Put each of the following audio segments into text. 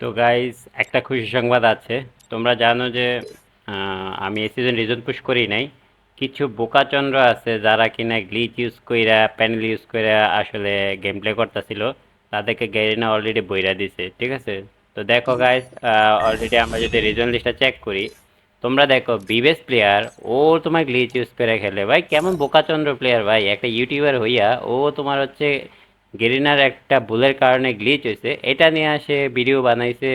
তো গাইস একটা খুশি সংবাদ আছে। তোমরা জানো যে আমি এই সিজন রিজন পুশ করি নাই। কিছু বোকাচন্দ্র আছে যারা কিনা গ্লিচ ইউজ কইরা প্যানেল ইউজ কইরা আসলে গেম প্লে করতেছিল। তাদেরকে গেরিনা অলরেডি বইরা দিছে, ঠিক আছে? তো দেখো গাইস অলরেডি আমরা যদি রিজন লিস্টটা চেক করি, তোমরা দেখো বিবেস প্লেয়ার ও তোমার গ্লিচ ইউজ করে খেলে। ভাই, কেমন বোকাচন্দ্র প্লেয়ার ভাই? একটা ইউটিউবার হইয়া, ও তোমার হচ্ছে গেরিনার একটা ভুলের কারণে গ্লিচ হয়েছে। এটা নিয়ে আসে ভিডিও বানাইছে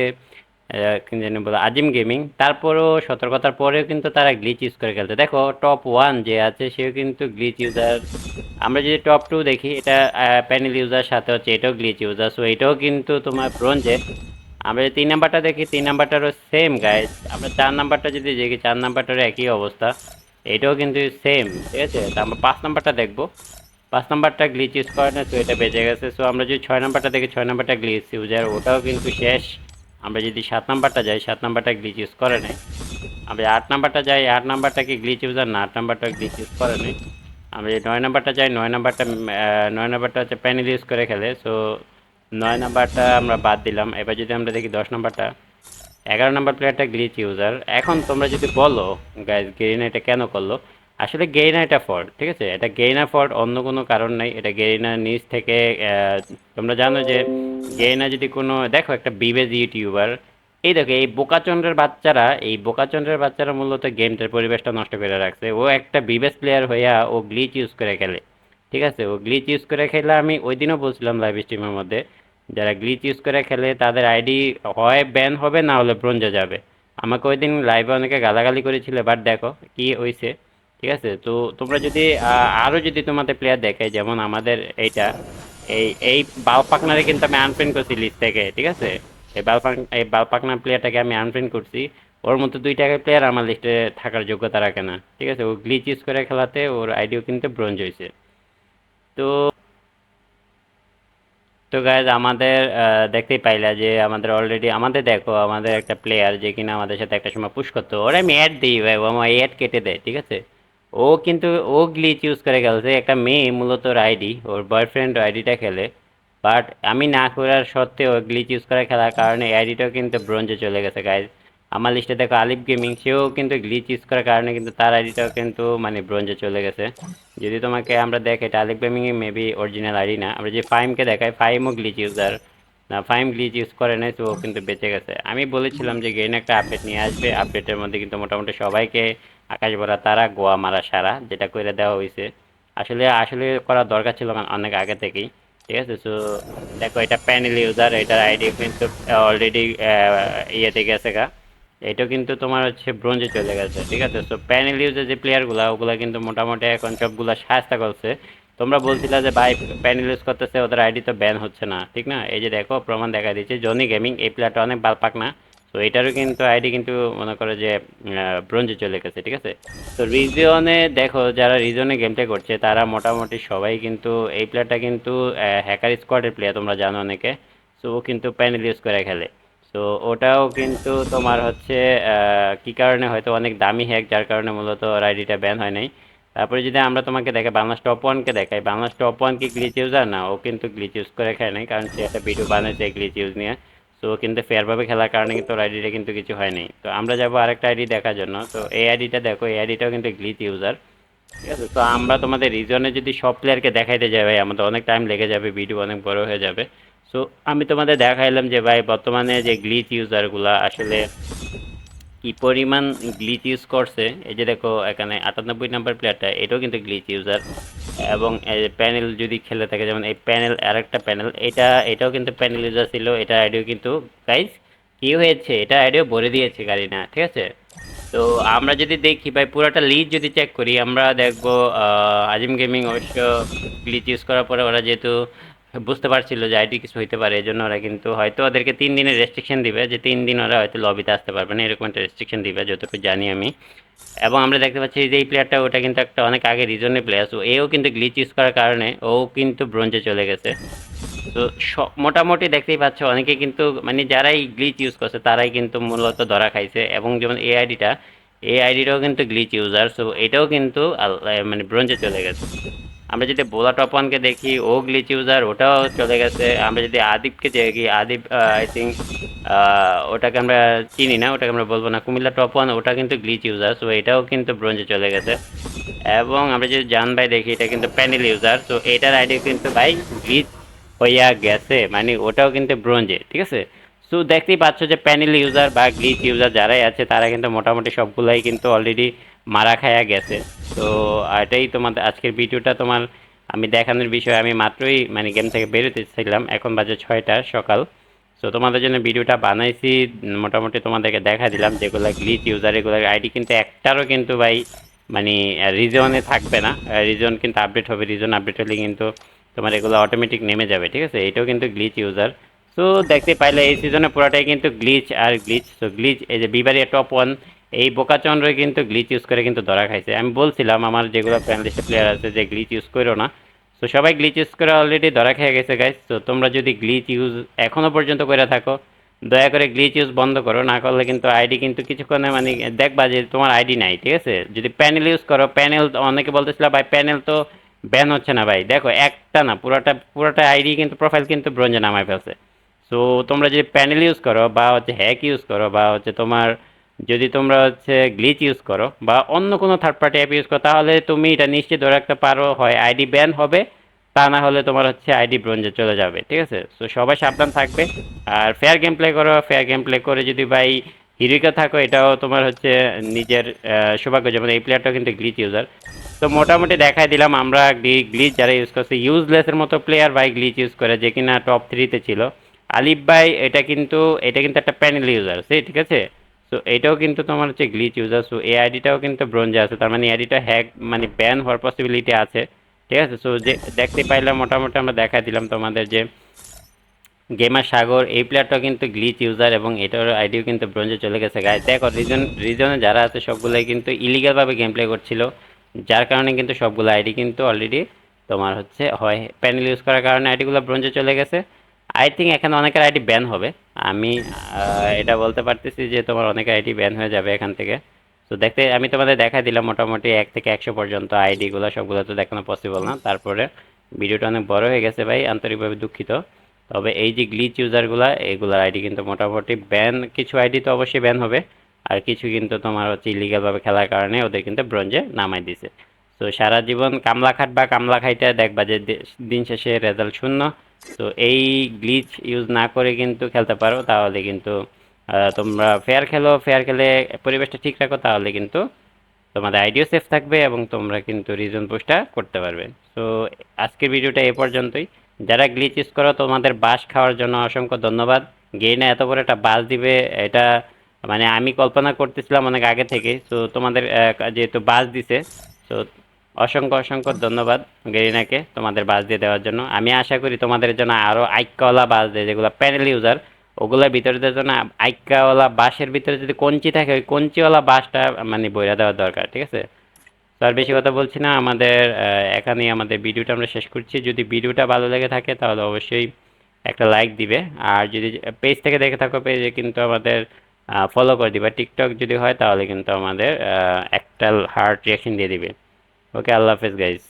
জানি বলে, আজিম গেমিং তারপরেও সতর্কতার পরেও কিন্তু তারা গ্লিচ ইউজ করে খেলছে। দেখো টপ ওয়ান যে আছে, সেও কিন্তু গ্লিচ ইউজার আমরা যদি টপ টু দেখি, এটা প্যানেল ইউজার সাথে হচ্ছে এটাও গ্লিচ ইউজার সো এটাও কিন্তু তোমার ব্রোঞ্জে আমরা যদি তিন নাম্বারটা দেখি, তিন নাম্বারটারও সেম গাইজ আমরা চার নাম্বারটা যদি দেখি, চার নাম্বারটারও একই অবস্থা। এটাও কিন্তু সেম ঠিক আছে? তা আমরা পাঁচ নাম্বারটা দেখব। পাঁচ নাম্বারটা গ্লিচ ইউজ করে না, তো এটা বেঁচে গেছে। সো আমরা যদি ছয় নাম্বারটা দেখি ছয় নাম্বারটা গ্লিচ ইউজার ওটাও কিন্তু শেষ। আমরা যদি সাত নাম্বারটা যাই, সাত নাম্বারটা গ্লিচ ইউজ করে নেই। আমরা আট নাম্বারটা যাই, আট নাম্বারটা কি গ্লিচ ইউজার না, আট নাম্বারটা গ্লিচ ইউজ করে নেই। আমরা যদি নয় নাম্বারটা যাই, নয় নাম্বারটা নয় নাম্বারটা হচ্ছে প্যানেল ইউজ করে খেলে। সো নয় নাম্বারটা আমরা বাদ দিলাম। এবার যদি আমরা দেখি দশ নাম্বারটা, এগারো নাম্বার প্লেয়ারটা গ্লিচ ইউজার এখন তোমরা যদি বলো গাইজ গেরিনা এটা কেন করল? আসলে গেরিনা এটা ফল্ট ঠিক আছে? এটা গেরিনা ফল্ট অন্য কোনো কারণ নাই। এটা গেরিনার নিচ থেকে তোমরা জানো যে গেরিনা যদি কোনো, দেখো একটা বিবেজ ইউটিউবার, এই দেখো, এই বোকাচন্দ্রের বাচ্চারা, এই বোকাচন্দ্রের বাচ্চারা মূলত গেমটার পরিবেশটা নষ্ট করে রাখছে। ও একটা বিবেজ প্লেয়ার হইয়া ও গ্লিচ ইউজ করে খেলে, ঠিক আছে? ও গ্লিচ ইউজ করে খেলে আমি ওই দিনও বলছিলাম লাইভ স্ট্রিমের মধ্যে, যারা গ্লিচ ইউজ করে খেলে তাদের আইডি হয় ব্যান হবে, না হলে ব্রোঞ্জে যাবে। আমাকে ওই দিন লাইভে অনেকে গালাগালি করেছিল বাট দেখো কি হয়েছে ঠিক আছে? তো তোমরা যদি আরও যদি তোমাদের প্লেয়ার দেখে, যেমন আমাদের এইটা, এই এই বাল পাকনারে কিন্তু আমি আনফ্রেন্ড করছি লিস্ট থেকে, ঠিক আছে? এই বাল পাক এই বাল পাকনা প্লেয়ারটাকে আমি আনফ্রেন্ড করছি। ওর মতো দুই টাকা প্লেয়ার আমার লিস্টে থাকার যোগ্যতা রাখে না, ঠিক আছে? ও গ্লিচ ইউজ করে খেলাতে ওর আইডিও কিন্তু ব্রোঞ্জ হয়েছে তো তো গাইজ আমাদের দেখতেই পাইলা যে আমাদের অলরেডি আমাদের দেখো, আমাদের একটা প্লেয়ার যে কিনা আমাদের সাথে একটা সময় পুশ করতো। ওরা আমি অ্যাড দিই ভাই, ও আমার অ্যাড কেটে দেয়, ঠিক আছে? ও কিন্তু ও গ্লিচ ইউজ করে খেলছে। একটা মেয়ে মূলত আইডি ওর বয়ফ্রেন্ড আইডিটা খেলে। বাট আমি না করার সত্ত্বেও গ্লিচ ইউজ করে খেলার কারণে আইডিটাও কিন্তু ব্রোঞ্জে চলে গেছে গাইজ আমার লিস্টে দেখো আলিফ গেমিং সেও কিন্তু গ্লিচ ইউজ করার কারণে কিন্তু তার আইডিটাও কিন্তু মানে ব্রোঞ্জে চলে গেছে। যদি তোমাকে আমরা দেখ, এটা আলিফ গেমিং মেবি অরিজিনাল আইডি না। আমরা যে ফাইমকে দেখাই, ফাইমও গ্লিচ ইউজার না, ফাইম গ্লিচ ইউজ করে নাই, তো ও কিন্তু বেঁচে গেছে। আমি বলেছিলাম যে গেইন একটা আপডেট নিয়ে আসবে। আপডেটের মধ্যে কিন্তু মোটামুটি সবাইকে আকাশ ভরা তারা, গোয়া মারা সারা, যেটা করে দেওয়া হয়েছে আসলে আসলে করা দরকার ছিল অনেক আগে থেকেই, ঠিক আছে? তো দেখো, এটা প্যানেল ইউজার এটার আইডি কিন্তু অলরেডি ইয়েতে গেছে গা। এটাও কিন্তু তোমার হচ্ছে ব্রোঞ্জে চলে গেছে, ঠিক আছে? তো প্যানেল ইউজের যে প্লেয়ারগুলো ওগুলো কিন্তু মোটামুটি এখন সবগুলো সাহায্য করছে। তোমরা বলছিলে যে, ভাই প্যানেল ইউজ করতেছে, ওদের আইডি তো ব্যান হচ্ছে না। ঠিক না? এই যে দেখো, প্রমাণ দেখা দিচ্ছে জনি গেমিং এই প্লেয়ারটা অনেক বালপাক না। তো এটারও কিন্তু আইডি কিন্তু মনে করো যে ব্রোঞ্জে চলে গেছে, ঠিক আছে? তো রিজনে দেখো, যারা রিজনে গেমটা করছে, তারা মোটামুটি সবাই কিন্তু এই প্লেয়ারটা কিন্তু হ্যাকার স্কোয়াডের প্লেয়ার তোমরা জানো অনেকে। সো ও কিন্তু প্যানেল ইউজ করে খেলে। তো ওটাও কিন্তু তোমার হচ্ছে কি কারণে হয়তো অনেক দামি হ্যাক যার কারণে মূলত আইডিটা ব্যান হয় নাই। তারপরে যদি আমরা তোমাকে দেখাই বাংলাদেশ টপ ওয়ানকে দেখাই বাংলাদেশ টপ ওয়ান কি গ্লিচ ইউজার না, ও কিন্তু গ্লিচ ইউজ করে খায় নাই, কারণ সে একটা ভিডিও বানিয়েছে গ্লিচ ইউজ নিয়ে। তো কিন্তু ফেয়ারভাবে খেলার কারণে কিন্তু ওর আইডিটা কিন্তু কিছু হয়নি। তো আমরা যাব আরেকটা আইডি দেখার জন্য। তো এই আইডিটা দেখো, এই আইডিটাও কিন্তু গ্লিচ ইউজার ঠিক আছে? তো আমরা তোমাদের রিজনে যদি সব প্লেয়ারকে দেখাইতে যাই ভাই আমাদের অনেক টাইম লেগে যাবে ভিডিও অনেক বড় হয়ে যাবে। সো আমি তোমাদের দেখাইলাম যে ভাই, বর্তমানে যে গ্লিচ ইউজারগুলো আসলে কি পরিমাণ গ্লিচ ইউজ করছে, এই যে দেখো এখানে আটানব্বই নাম্বার প্লেয়ারটা এটাও কিন্তু গ্লিচ ইউজার এবং প্যানেল যদি খেলে থাকে, যেমন এই প্যানেল আর একটা প্যানেল এটা, এটাও কিন্তু প্যানেল ইউজার ছিল, এটা আইডিও কিন্তু গাইজ কি হয়েছে? এটা আইডিও ভরে দিয়েছে গাড়ি না ঠিক আছে? তো আমরা যদি দেখি, ভাই, পুরোটা লিড যদি চেক করি, আমরা দেখব আজিম গেমিং অবশ্য গ্লিচ ইউজ করার পরে ওরা যেহেতু বুঝতে পারছিল যে আইডি কিছু হইতে পারে এই জন্য ওরা কিন্তু হয়তো ওদেরকে তিন দিনের রেস্ট্রিকশন দিবে, যে তিন দিন ওরা হয়তো লবিতে আসতে পারবে না, এরকম একটা রেস্ট্রিকশন দিবে, যতটুকু জানি আমি। এবং আমরা দেখতে পাচ্ছি যে এই প্লেয়ারটা ওটা কিন্তু একটা অনেক আগে রিজনের প্লেয়ার তো এও কিন্তু গ্লিচ ইউজ করার কারণে ও কিন্তু ব্রোঞ্জে চলে গেছে। তো স- মোটামুটি দেখতেই পাচ্ছ, অনেকে কিন্তু মানে যারাই গ্লিচ ইউজ করছে, তারাই কিন্তু মূলত ধরা খাইছে, এবং যেমন এই আইডিটা, এই আইডিটাও কিন্তু গ্লিচ ইউজার সো এটাও কিন্তু মানে ব্রোঞ্জে চলে গেছে। আমরা যদি বোলা টপ ওয়ানকে দেখি ও গ্লিচ ইউজার ওটাও চলে গেছে। আমরা যদি আদিপকে দেখি আদিপ আই থিঙ্ক ওটাকে আমরা চিনি না, ওটাকে আমরা বলব না। কুমিল্লা টপ ওয়ান ওটা কিন্তু গ্লিচ ইউজার সো এটাও কিন্তু ব্রোঞ্জে চলে গেছে। এবং আমরা যদি জান ভাই দেখি, এটা কিন্তু প্যানেল ইউজার সো এটার আইডি কিন্তু ভাই গ্লিচ হইয়া গেছে মানে ওটাও কিন্তু ব্রোঞ্জে, ঠিক আছে? সো দেখতেই পাচ্ছ যে প্যানেল ইউজার বা গ্লিচ ইউজার যারাই আছে, তারা কিন্তু মোটামুটি সবগুলাই কিন্তু অলরেডি মারা খায়া গেছে। তো এটাই তোমাদের আজকের ভিডিওটা তোমার আমি দেখানোর বিষয়। আমি মাত্রই মানে গেম থেকে বেরোতেছিলাম এখন বাজে ছয়টা সকাল। সো তোমাদের জন্য ভিডিওটা বানাইছি। মোটামুটি তোমাদেরকে দেখা দিলাম। যেগুলো গ্লিচ ইউজার এগুলোর আইডি কিন্তু একটারও কিন্তু ভাই মানে রিজনে থাকবে না। রিজন কিন্তু আপডেট হবে। রিজন আপডেট হলে কিন্তু তোমার এগুলো অটোমেটিক নেমে যাবে। ঠিক আছে? এটাও কিন্তু গ্লিচ ইউজার সো দেখতে পাইলে এই সিজনে পুরোটাই কিন্তু গ্লিচ আর গ্লিচ সো গ্লিচ এই যে বিবারিয়া টপ ওয়ান এই বোকা বোকাচন্দ্র কিন্তু গ্লিচ ইউজ করে কিন্তু ধরা খাইছে। আমি বলছিলাম, আমার যেগুলো ফ্যামিলিস্ট প্লেয়ার আছে যে গ্লিচ ইউজ করো না। তো সবাই গ্লিচ ইউজ করে অলরেডি ধরা খেয়ে গেছে গাইস তো তোমরা যদি গ্লিচ ইউজ এখনও পর্যন্ত করে থাকো, দয়া করে গ্লিচ ইউজ বন্ধ করো। না করলে কিন্তু আইডি কিন্তু কিছুক্ষণে মানে দেখবা যে তোমার আইডি নাই, ঠিক আছে? যদি প্যানেল ইউজ করো প্যানেল অনেকে বলতেছিল, ভাই প্যানেল তো ব্যান হচ্ছে না ভাই। দেখো, একটা না, পুরোটা পুরোটা আইডি কিন্তু প্রোফাইল কিন্তু ব্রোঞ্জে নামায় ফেলছে। সো তোমরা যদি প্যানেল ইউজ করো বা হচ্ছে হ্যাক ইউজ করো বা হচ্ছে তোমার যদি তোমরা হচ্ছে গ্লিচ ইউজ করো বা অন্য কোনো থার্ড পার্টি অ্যাপ ইউজ করো, তাহলে তুমি এটা নিশ্চিত ধরে রাখতে পারো হয় আইডি ব্যান হবে, তা না হলে তোমার হচ্ছে আইডি ব্রোঞ্জে চলে যাবে, ঠিক আছে? সো সবাই সাবধান থাকবে। আর ফেয়ার গেম প্লে করো ফেয়ার গেম প্লে করে যদি ভাই হিরোকে থাকো, এটাও তোমার হচ্ছে নিজের সৌভাগ্য। যেমন এই প্লেয়ারটাও কিন্তু গ্লিচ ইউজার তো মোটামুটি দেখাই দিলাম আমরা গ্লিচ যারা ইউজ করছে ইউজলেসের মতো প্লেয়ার ভাই গ্লিচ ইউজ করে, যে কিনা টপ থ্রিতে ছিল। আলিফ ভাই, এটা কিন্তু এটা কিন্তু একটা প্যানেল ইউজার সে ঠিক আছে? সো এটাও কিন্তু তোমার হচ্ছে গ্লিচ ইউজার সো এই আইডিটাও কিন্তু ব্রোঞ্জে আছে। তার মানে আইডিটা হ্যাক মানে ব্যান হওয়ার পসিবিলিটি আছে। ঠিক আছে? সো যে দেখতে পাইলাম মোটামুটি আমরা দেখাই দিলাম তোমাদের যে গেমার সাগর এই প্লেয়ারটাও কিন্তু গ্লিচ ইউজার এবং এটার আইডিও কিন্তু ব্রোঞ্জে চলে গেছে। গায়ে দেখো রিজন রিজনে যারা আছে, সবগুলোই কিন্তু ইলিগালভাবে গেম প্লে করছিল। যার কারণে কিন্তু সবগুলো আইডি কিন্তু অলরেডি তোমার হচ্ছে হয়। প্যানেল ইউজ করার কারণে আইডিগুলো ব্রোঞ্জে চলে গেছে। আই থিঙ্ক এখানে অনেকের আইডি ব্যান হবে। আমি এটা বলতে পারতেছি যে তোমার অনেক আইডি ব্যান হয়ে যাবে এখান থেকে। তো দেখতে, আমি তোমাদের দেখা দিলাম মোটামুটি এক থেকে একশো পর্যন্ত আইডিগুলো সবগুলো তো দেখানো পসিবল না। তারপরে ভিডিওটা অনেক বড় হয়ে গেছে ভাই, আন্তরিকভাবে দুঃখিত। তবে এই যে গ্লিচ ইউজারগুলা এগুলার আইডি কিন্তু মোটামুটি ব্যান কিছু আইডি তো অবশ্যই ব্যান হবে। আর কিছু কিন্তু তোমার হচ্ছে ইলিগালভাবে খেলার কারণে ওদের কিন্তু ব্রোঞ্জে নামাই দিছে। তো সারা জীবন কামলা খাট বা কামলা খাইতে দেখবা যে দিন শেষে রেজাল্ট শূন্য। তো এই গ্লিচ ইউজ না করে কিন্তু খেলতে পারো, তাহলে কিন্তু তোমরা ফেয়ার খেলো ফেয়ার খেলে পরিবেশটা ঠিক রাখো, তাহলে কিন্তু তোমাদের আইডিও সেফ থাকবে এবং তোমরা কিন্তু রিজন পোস্টটা করতে পারবে। তো আজকের ভিডিওটা এ পর্যন্তই। যারা গ্লিচ ইউজ করো, তোমাদের বাস খাওয়ার জন্য অসংখ্য ধন্যবাদ। গেইনা এত বড় একটা বাস দিবে, এটা মানে আমি কল্পনা করতেছিলাম অনেক আগে থেকে। তো তোমাদের যেহেতু বাস দিছে তো অসংখ্য অসংখ্য ধন্যবাদ গেরিনাকে তোমাদের বাস দিয়ে দেওয়ার জন্য। আমি আশা করি তোমাদের জন্য আরও আইক্যওয়ালা বাস দেয় যেগুলো প্যানেল ইউজার ওগুলোর ভিতরে জন্য আইক্যাওয়ালা বাসের ভিতরে যদি কঞ্চি থাকে ওই কঞ্চিওয়ালা বাসটা মানে বইরা দেওয়ার দরকার ঠিক আছে? তো আর বেশি কথা বলছি না আমাদের আহ, এখানেই আমাদের ভিডিওটা আমরা শেষ করছি। যদি ভিডিওটা ভালো লেগে থাকে তাহলে অবশ্যই একটা লাইক দিবে। আর যদি পেজ থেকে দেখে থাকো পেজে কিন্তু আমাদের ফলো করে দিবে। টিকটক যদি হয় তাহলে কিন্তু আমাদের একটা হার্ট রিয়াকশন দিয়ে দিবে। ওকে আল্লাহ হাফেজ গাইজ